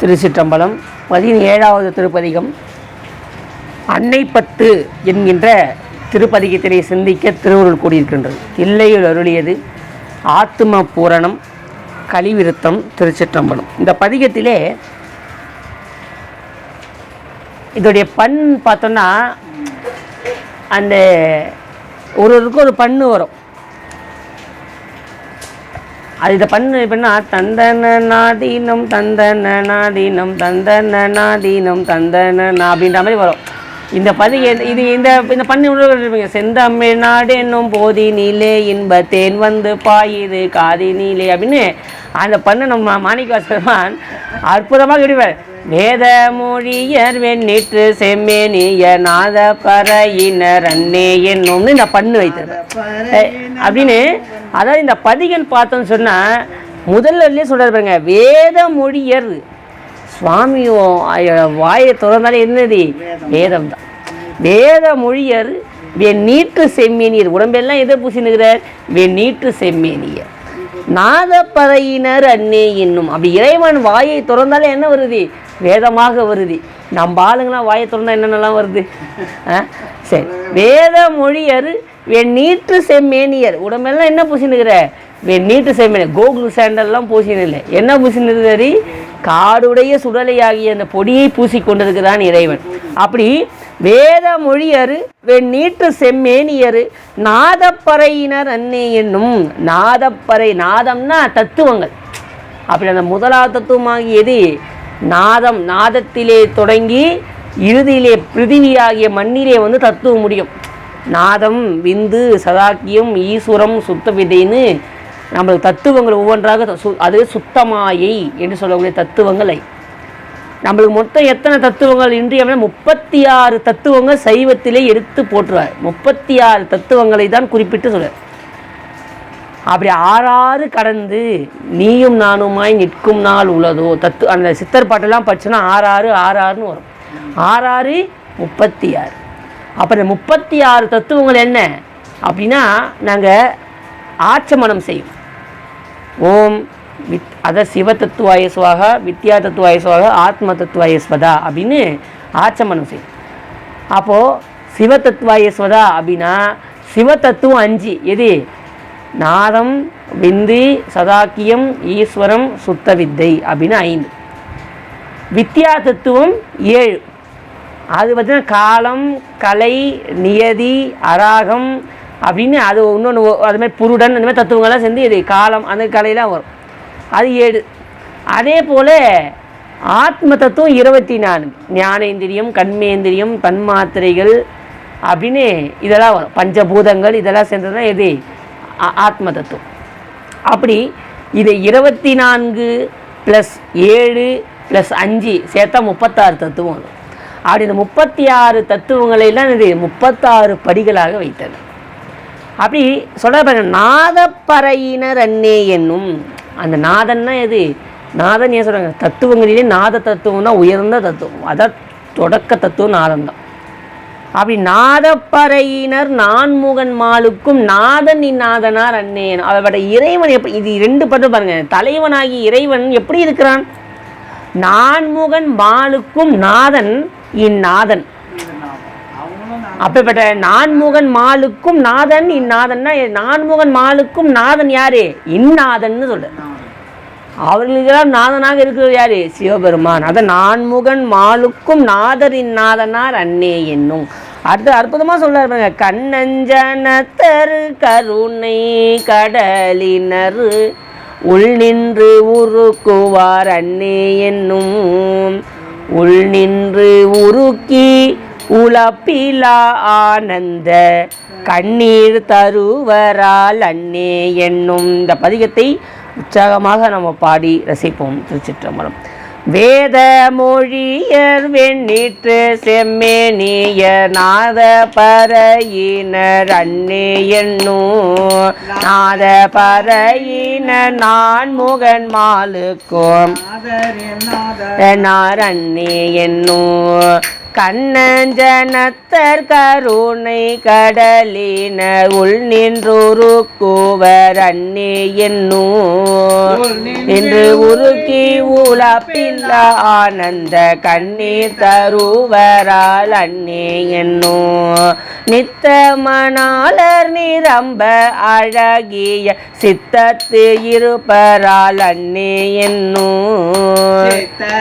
திருச்சிற்றம்பலம் பதினேழாவது திருப்பதிகம் அன்னை பத்து என்கின்ற திருப்பதிகத்தினை சிந்திக்க திருவுருள் கூடியிருக்கின்றது. தில்லையில் அருளியது ஆத்தும பூரணம் கலிவிருத்தம் திருச்சிற்றம்பலம். இந்த பதிகத்திலே இதோடைய பண் பார்த்தோன்னா அந்த ஒரு ஒருக்கும் ஒரு பண்ணு வரும். அது இதை பண்ணு எப்படின்னா தந்தன நாதீனம் தந்தன நாதீனம் தந்தன நாதீனம் தந்தன நா அப்படின்ற மாதிரி வரும். இந்த பதி இது இந்த இந்த பண்ணு இருப்பீங்க செந்தமிழ் நாடு என்னும் போதி நீலே இன்ப தேன் வந்து பாயுது காதி நீலே அப்படின்னு அந்த பண்ணை நம்ம மாணிக்கவாசகர்மான் அற்புதமாக இடுவார் வேத மொழியர் வெண்ணிற்று செம்மேனிய நாத பறையினர் அன்னே என்னும்னு இந்த பண்ணு வைத்திருப்பேன் அப்படின்னு அதாவது இந்த பதிகன் பார்த்தோன்னு சொன்னால் முதல்லயே சொல்கிறார் பாருங்க வேத மொழியர் சுவாமி வாயை திறந்தாலே என்னது வேதம் தான் வேத மொழியர் வெண் நீட்டு செம்மேனியர். உடம்பெல்லாம் எதை பூசினுகிறார் வெண் நீட்டு செம்மேனியர். நாதப்பறையினர் அன்னே என்னும். அப்படி இறைவன் வாயை திறந்தாலே என்ன வருது? வேதமாக வருது. நம்ம ஆளுங்களாம் வாயை திறந்தால் என்னென்னலாம் வருது? ஆ? சரி. வேத மொழியர் வெண் செம்மேனியர். உடம்பெல்லாம் என்ன பூசினுக்கிற? வெண் செம்மேனியர் கோகுல் சாண்டல்லாம் பூசினு இல்லை என்ன பூசினுக்கிறாரு காடுடைய சுடலையாகிய அந்த பொடியை பூசி கொண்டிருக்கிறான் இறைவன். அப்படி வேத மொழியர் வெண் செம்மேனியர் நாதப்பறையினர் அன்னே என்னும் நாதப்பறை நாதம்னா தத்துவங்கள். அப்படி அந்த முதலாவது தத்துவமாகியது நாதம் நாதத்திலே தொடங்கி இறுதியிலே பிருதிவியாகிய மண்ணிலே வந்து தத்துவம் முடியும். நாதம் விந்து சதாக்கியம் ஈஸ்வரம் சுத்த விதைன்னு நம்மளுக்கு தத்துவங்கள் ஒவ்வொன்றாக அது சுத்தமாயை என்று சொல்லக்கூடிய தத்துவங்களை. நம்மளுக்கு மொத்தம் எத்தனை தத்துவங்கள்? இன்றியமைய முப்பத்தி ஆறு தத்துவங்கள் சைவத்திலே எடுத்து போட்டுருவார். முப்பத்தி ஆறு தத்துவங்களை தான் குறிப்பிட்டு சொல்கிறார் அப்படி ஆறாறு கடந்து நீயும் நானுமாய் நிற்கும் நாள் உள்ளதோ தத்து அந்த சித்தர் பாட்டெல்லாம் படிச்சோன்னா ஆறாறு ஆறாறுன்னு வரும். ஆறாறு முப்பத்தி ஆறு அப்போ இந்த முப்பத்தி ஆறு தத்துவங்கள் என்ன? அப்படின்னா நாங்கள் ஆட்சமனம் செய்யும் ஓம் வித் அத சிவ தத்துவாய வித்யா தத்துவாயசுவாக ஆத்ம தத்துவாய ஸ்வதா அப்படின்னு ஆட்சமனம் செய்யும் அப்போது சிவ தத்துவாய ஸ்வதா அப்படின்னா சிவ தத்துவம் அஞ்சு. எது? நாதம் விந்து சதாக்கியம் ஈஸ்வரம் சுத்த வித்தை அப்படின்னு ஐந்து. வித்யா தத்துவம் ஏழு. அது பார்த்தீங்கன்னா காலம் கலை நியதி அராகம் அப்படின்னு அது இன்னொன்று அதுமாதிரி புருடன் அந்த மாதிரி தத்துவங்கள்லாம் சேர்ந்து இது காலம் அந்த கலையெல்லாம் வரும். அது ஏழு. அதே போல் ஆத்ம தத்துவம் இருபத்தி நான்கு. ஞானேந்திரியம் கண்மேந்திரியம் தன்மாத்திரைகள் அப்படின்னு இதெல்லாம் வரும். பஞ்சபூதங்கள் இதெல்லாம் சேர்ந்ததுனா எது? ஆத்ம தத்துவம் அப்படி இதை இருபத்தி நான்கு ப்ளஸ் ஏழு ப்ளஸ் அஞ்சு சேர்த்தா முப்பத்தாறு தத்துவம் வரும். அப்படி இந்த முப்பத்தி ஆறு தத்துவங்களையெல்லாம் இது முப்பத்தாறு படிகளாக வைத்தது. அப்படி சொல்ல பாருங்க நாதப்பறையினர் அன்னே என்னும். அந்த நாதன்னா எது? நாதன் ஏன் சொல்கிறாங்க தத்துவங்களிலே நாத தத்துவம் தான் உயர்ந்த தத்துவம். அதான் தொடக்க தத்துவம் நாதம் தான். அப்படி நாதப்பறையினர் நான்முகன் மாலுக்கும் நாதன் இந்நாதனார் அன்னேன் அவரோட இறைவன் எப்படி இது ரெண்டு பட்டு பாருங்க. தலைவனாகி இறைவன் எப்படி இருக்கிறான்? நான்முகன் மாலுக்கும் நாதன் இந்நாதன். அப்பேற்பட்ட நான்முகன் மாலுக்கும் நாதன் இந்நாதன்னா நான்முகன் மாலுக்கும் நாதன் யாரு? இந்நாதன்னு சொல்லு அவர்களுக்கெல்லாம் நாதனாக இருக்கிறது யார்? சிவபெருமான். அதை நான்முகன் மாலுக்கும் நாதரின் நாதனார் அன்னே என்னும். அடுத்து அற்புதமாக சொல்றாரு பாருங்க. கண்ணஞ்சனத்தரு கருணை கடலினர் உள் நின்று உருக்குவார் அன்னே என்னும். உள் நின்று உருக்கி உலப்பிலா ஆனந்த கண்ணீர் தருவரால் அன்னே என்னும். இந்த பதிகத்தை உற்சாகமாக நம்ம பாடி ரசிப்போம் திருச்சிற்றம்பலம். வேத மொழியர் வெண்ணிற்று செம்மேனிய நாத பறையினர் அண்ணே என்னும் நாத பறையினர் நான் முகன் மாலுக்கும் நாரண்ணே என்னும் கண்ணஞ்சனத்தர் கருணை கடலினர். உள் நின்றொரு கோவர் அன்னே என்னும் என்று உருக்கி உலப்பில்ல ஆனந்த கண்ணீர் தருவரால் அன்னே என்னும் நித்த மணாளர் நிரம்ப அழகிய சித்தத்து இருப்பரால் அன்னே என்னும்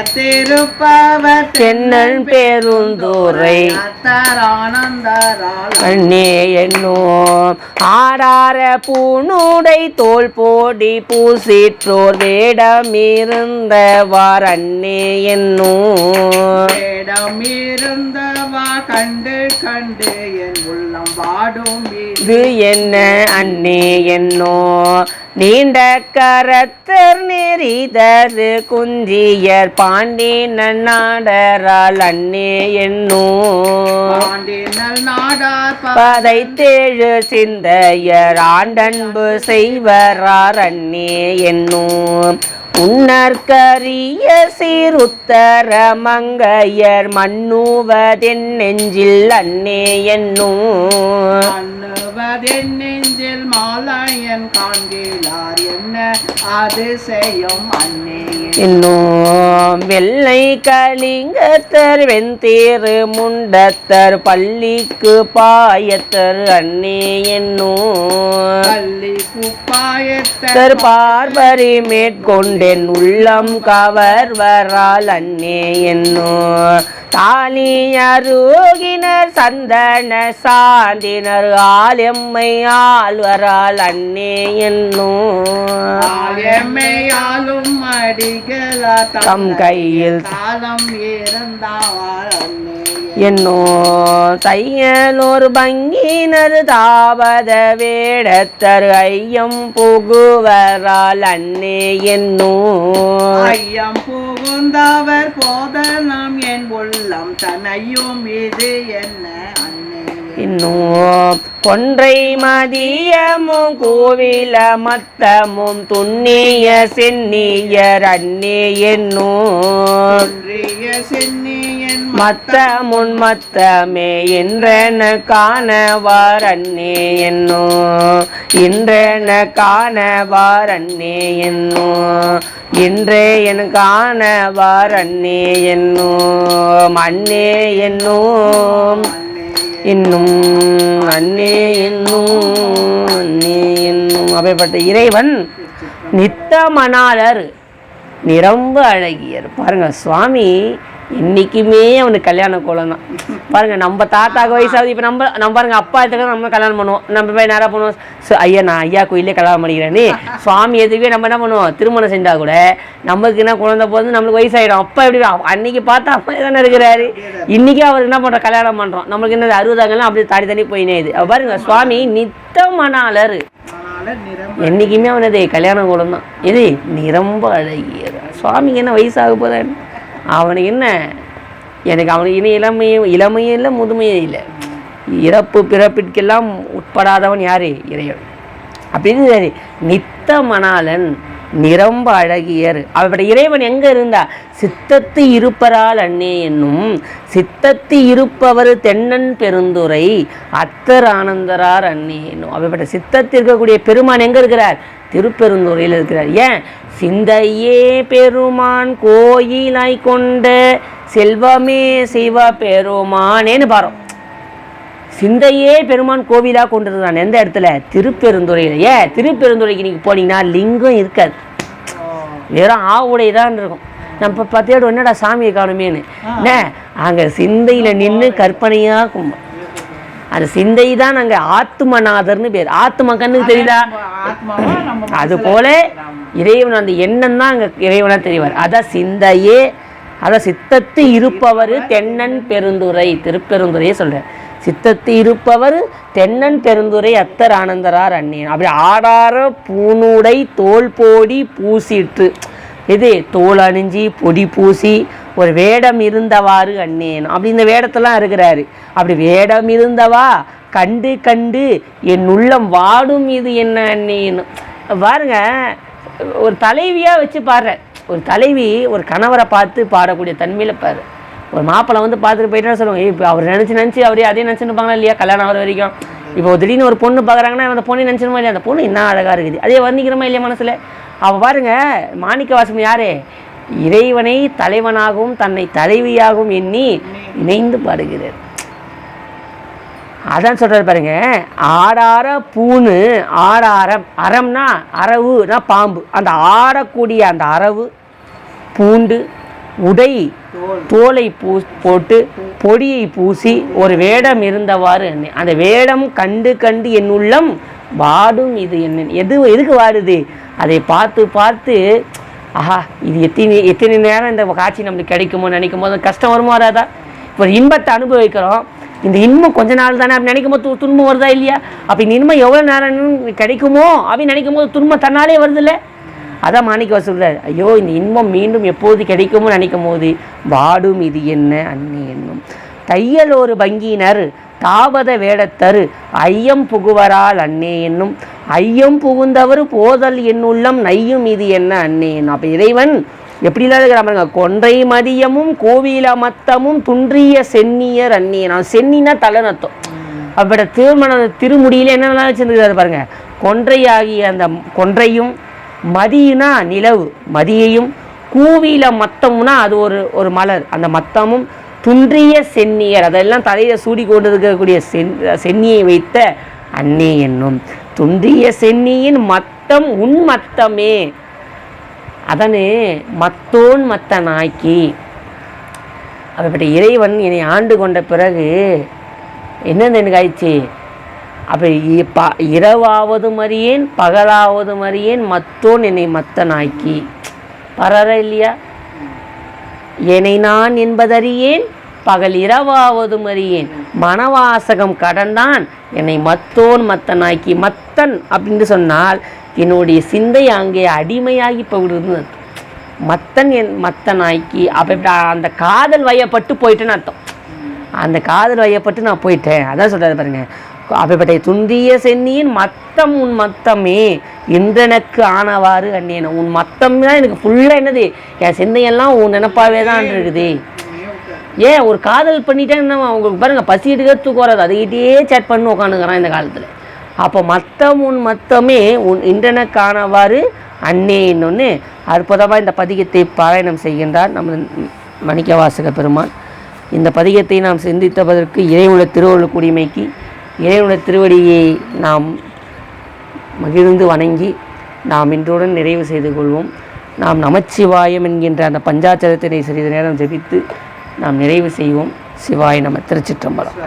திருப்பவர் தென்னல் பெருந்துரை அண்ணே என்னும் ஆடார பூணுடை தோல் போடி பூசிற்றோர் வேடமிருந்தவார் அண்ணே என்னும் இடம் இருந்தவா கண்டு கண்டு என் உள்ளம் வாடும் இது என்ன அண்ணே என்னோ நீண்ட கரத்தர் நெறிதரு குஞ்சியர் பாண்டி நன்னாடரால் அண்ணே என்னோ பாண்டினல் நாடார் பதைத்தேழு சிந்தையர். ஆண்டன்பு செய்வரார் அண்ணே என்னும் உன்னற்கரிய சீருத்தர மங்கையர் மன்னுவதென் நெஞ்சில் அன்னே என்னும் நெஞ்சில் மாலாயன் காண்கிறார் என்ன அதிசயம் அன்னே இன்னும் வெள்ளை கலிங்கத்தர் வெந்தேறு முண்டத்தர் பள்ளிக்கு பாயத்தர் அண்ணே என்னும் பள்ளி குப்பாயத்த தர் பார்வரி மேற்கொண்டென் உள்ளம் கவர்வரால் அன்னே என்னும் தாலி அருகினர் சந்தன சாந்தினர் ஆலெம்மை ஆழ்வரால் அன்னே என்னும். தம் கையில் காலம் இருந்தாவார் என்னோ தையலோர் பங்கினர் தாவத வேடத்தர் ஐயம் புகுவரால் அன்னே என்னோ ஐயம் புகுந்தவர் போதனம் என் உள்ளம் தனையும் இது என்ன? இன்னும் கொன்றை மதியமும் கோவில மத்தமும் துண்ணிய சென்னியர் அன்னே என்னும். ஒன்றிய சென்னியன் மத்தமுன் மத்தமே என்றன காணவார் அன்னே என்னோ இன்றென காணவார் அன்னே என்னோ இன்றே என் காணவார் அன்னே என்னோ அன்னே என்னும். இன்னும் அன்னே என்னும் அன்னே என்னும். அப்படிப்பட்ட இறைவன் நித்தமனாளர் நிரம்ப அழகியர். பாருங்க சுவாமி இன்னைக்குமே அவனுக்கு கல்யாண கோலம் தான். பாருங்க நம்ம தாத்தாக்கு வயசாகுது இப்போ நம்ம நம்ம பாருங்க அப்பா எடுத்துக்க நம்ம கல்யாணம் பண்ணுவோம். நம்ம போய் நேராக பண்ணுவோம் ஸோ ஐயா நான் ஐயா கோயிலே கல்யாணம் பண்ணிக்கிறேன்னு சுவாமி எதுவே நம்ம என்ன பண்ணுவோம்? திருமணம் செஞ்சால் கூட நமக்கு என்ன குழந்தை போது நம்மளுக்கு வயசாயிடும். அப்பா எப்படி அன்னைக்கு பார்த்தா அப்பா தானே இருக்கிறாரு. இன்றைக்கி அவர் என்ன பண்ணுறோம் கல்யாணம் பண்ணுறோம் நம்மளுக்கு என்ன அறுபதாங்கலாம் அப்படியே தாடி தண்ணி போயினே இது. பாருங்க சுவாமி நித்தமனாளர். ஆனால் நிறம் என்னைக்குமே அவனது கல்யாண குலம் தான். எது நிரம்ப அழகியது சுவாமிக்கு என்ன வயசாக போதேன் அவனுக்கு என்ன? எனக்கு அவனுக்கு இனி இளமையும் இளமையும் இல்லை முதுமையும் இல்லை. இறப்பு பிறப்பிற்கெல்லாம் உட்படாதவன் யாரு? இறைவன் அப்படின்னு சரி. நித்த மணாளன் நிரம்ப அழகியர். அவருடைய இறைவன் எங்கே இருந்தா? சித்தத்து இருப்பரால் அண்ணே என்னும் சித்தத்து இருப்பவர் தென்னன் பெருந்துரை அத்தர் ஆனந்தரார் அண்ணே என்னும். அப்படிப்பட்ட சித்தத்தில் இருக்கக்கூடிய பெருமான் எங்கே இருக்கிறார்? திருப்பெருந்துறையில் இருக்கிறார். ஏன்? சிந்தையே பெருமான் கோயிலாய் கொண்ட செல்வமே சிவ பெருமானேன்னு பாரோம் சிந்தையே பெருமான் கோவிலாக கொண்டிருக்கிறான் எந்த இடத்துல? திருப்பெருந்துறையில் ஏன்? திருப்பெருந்துறைக்கு நீங்கள் போனீங்கன்னா லிங்கம் இருக்காது. வெறும் ஆவுடை தான் இருக்கும். நம்ம பத்தியோட என்னடா சாமியை காணுமேன்னு. என்ன? அங்கே சிந்தையில் நின்று கற்பனையாக கும்பம். அந்த சிந்தை தான் அங்கே ஆத்மநாதர்னு பேர். ஆத்ம கண்ணுக்கு தெரியுதா? அது போல இறைவன் அந்த எண்ணம் தான் அங்கே இறைவனாக தெரிவார். அதான் சிந்தையே அதான் சித்தத்து இருப்பவர் தென்னன் பெருந்துரை திருப்பெருந்துரையே சொல்கிறேன் சித்தத்து இருப்பவர் தென்னன் பெருந்துரை அத்தர் ஆனந்தரார் அந்நியன் அப்படி ஆடார பூணுடை தோல் போடி பூசிட்டு இது தோல் அணிஞ்சி பொடி பூசி ஒரு வேடம் இருந்தவாறு அண்ணேன். அப்படி இந்த வேடத்தெல்லாம் இருக்கிறாரு அப்படி வேடம் இருந்தவா? கண்டு கண்டு என் உள்ளம் வாடும் இது என்ன அண்ணேன்னு பாருங்க ஒரு தலைவியாக வச்சு பாடுற. ஒரு தலைவி ஒரு கணவரை பார்த்து பாடக்கூடிய தன்மையில் பாரு. ஒரு மாப்பிள்ளை வந்து பார்த்துட்டு போயிட்டா சொல்லுவாங்க இப்போ அவர் நினச்சி நினச்சி அவரே அதே நினச்சிட்டு இல்லையா? கல்யாணம் ஆகிற வரைக்கும். இப்போ திடீர்னு ஒரு பொண்ணு பார்க்குறாங்கன்னா அந்த பொண்ணு நினச்சிருமா இல்லையா? அந்த பொண்ணு என்ன அழகாக இருக்குது. அதே வர்ணிக்கிறமா இல்லையா மனசில்? அவள் பாருங்க மாணிக்க வாசம் யாரே? இறைவனை தலைவனாகவும் தன்னை தலைவியாகவும் எண்ணி இணைந்து பாடுகிறார். அதான் சொல்கிறார் பாருங்க ஆடார பூணு ஆடாரம். அறம்னா அரவுனா பாம்பு. அந்த ஆடக்கூடிய அந்த அரவு பூண்டு உடை தோலை பூ போட்டு பொடியை பூசி ஒரு வேடம் இருந்தவாறு அந்த வேடம் கண்டு கண்டு என் உள்ளம் வாடும் இது என்ன எது எதுக்கு வாடுது? அதை பார்த்து பார்த்து ஆஹா இது எத்தனை எத்தனை நேரம் இந்த காட்சி நம்மளுக்கு கிடைக்குமோ நினைக்கும் போது கஷ்டம் வருமோ வராதா? இப்போ ஒரு இன்பத்தை அனுபவிக்கிறோம். இந்த இன்பம் கொஞ்ச நாள் தானே அப்படி நினைக்கும் போது து- துன்பம் வருதா இல்லையா? அப்போ இந்த இன்பம் எவ்வளோ நேரம் கிடைக்குமோ அப்படின்னு நினைக்கும் போது துன்பம் தன்னாலே வருதுல்ல. அதான் மாணிக்க சொல்றார். ஐயோ இந்த இன்பம் மீண்டும் எப்போது கிடைக்குமோ நினைக்கும் போது வாடும் இது என்ன? அன்னி என்னும். தையல் ஒரு வங்கியினர் தாவத வேடத்தரு ஐயம் புகுவரால் அன்னே என்னும். ஐயம் புகுந்தவர் போதல் என்னுள்ளம் நையும் இது என்ன அன்னே என்னும் அப்போ இறைவன் எப்படிலாம் இருக்கிற பாருங்க கொன்றை மதியமும் கோவில மத்தமும் துன்றிய சென்னியர் அந்நியன் நான் சென்னினா தலைநத்தம். அப்பட திருமண திருமுடியில என்னென்னலாம் வச்சிருந்துருக்காரு பாருங்க. கொன்றை ஆகிய அந்த கொன்றையும் மதியினா நிலவு மதியையும் கூவில மத்தம்னா அது ஒரு ஒரு மலர். அந்த மத்தமும் துன்றிய சென்னியர் அதெல்லாம் தலையில் சூடி கொண்டு இருக்கக்கூடிய சென் சென்னியை வைத்த அன்னே என்னும் துன்றிய சென்னியின் மத்தம் உன் மத்தமே. அதனே மத்தோன் மத்த நாய்க்கு அப்படிப்பட்ட இறைவன் என்னை ஆண்டு கொண்ட பிறகு என்னென்ன எனக்கு ஆயிடுச்சு அப்போ இ- ப இரவாவது மறியேன் பகலாவது மறியேன் மத்தோன் என்னை மத்தனாக்கி. நாய்க்கி பரற இல்லையா? என்னை நான் என்பதறியேன் பகல் இரவாவது மறியேன் மனவாசகம் கடந்தான். என்னை மத்தோன் மத்த மத்தன் அப்படின்னு சொன்னால் என்னுடைய சிந்தை அங்கே அடிமையாகி போயிடுது மத்தன் என் மத்த அப்போ அந்த காதல் வயப்பட்டு போயிட்டேன்னு அர்த்தம். அந்த காதல் வயப்பட்டு நான் போயிட்டேன். அதான் சொல்றாரு பாருங்க. அப்படிப்பட்ட துந்திய சென்னியின் மத்தம் உன் மத்தமே இன்றனுக்கு ஆனவாறு அண்ணேன. உன் மத்தம் தான் எனக்கு ஃபுல்லாக என்னது? என் சிந்தையெல்லாம் உன் நினப்பாவே தான் இருக்குது. ஏன் ஒரு காதல் பண்ணிட்டா என்ன அவங்களுக்கு பாருங்கள் பசி எடுக்க தூக்கம் வராது. அதுக்கிட்டே சேட் பண்ணி உட்காந்துக்கிறான் இந்த காலத்தில். அப்போ மத்தம் உன் மத்தமே உன் இன்றென காணவாறு அன்னே இன்னொன்று அற்புதமாக இந்த பதிகத்தை பாராயணம் செய்கின்றார் நமது மணிக்கவாசக பெருமான். இந்த பதிகத்தை நாம் சிந்தித்ததற்கு இறைவுள்ள திருவள்ளுவர் குடிமைக்கு இறைவுள்ள திருவடியை நாம் மகிழ்ந்து வணங்கி நாம் இன்றுடன் நிறைவு செய்து கொள்வோம். நாம் நமச்சிவாயம் என்கின்ற அந்த பஞ்சாச்சரத்தினை சிறிது நேரம் ஜெபித்து நாம் நிறைவு செய்வோம். சிவாய நம திருச்சிற்றம்பலம்.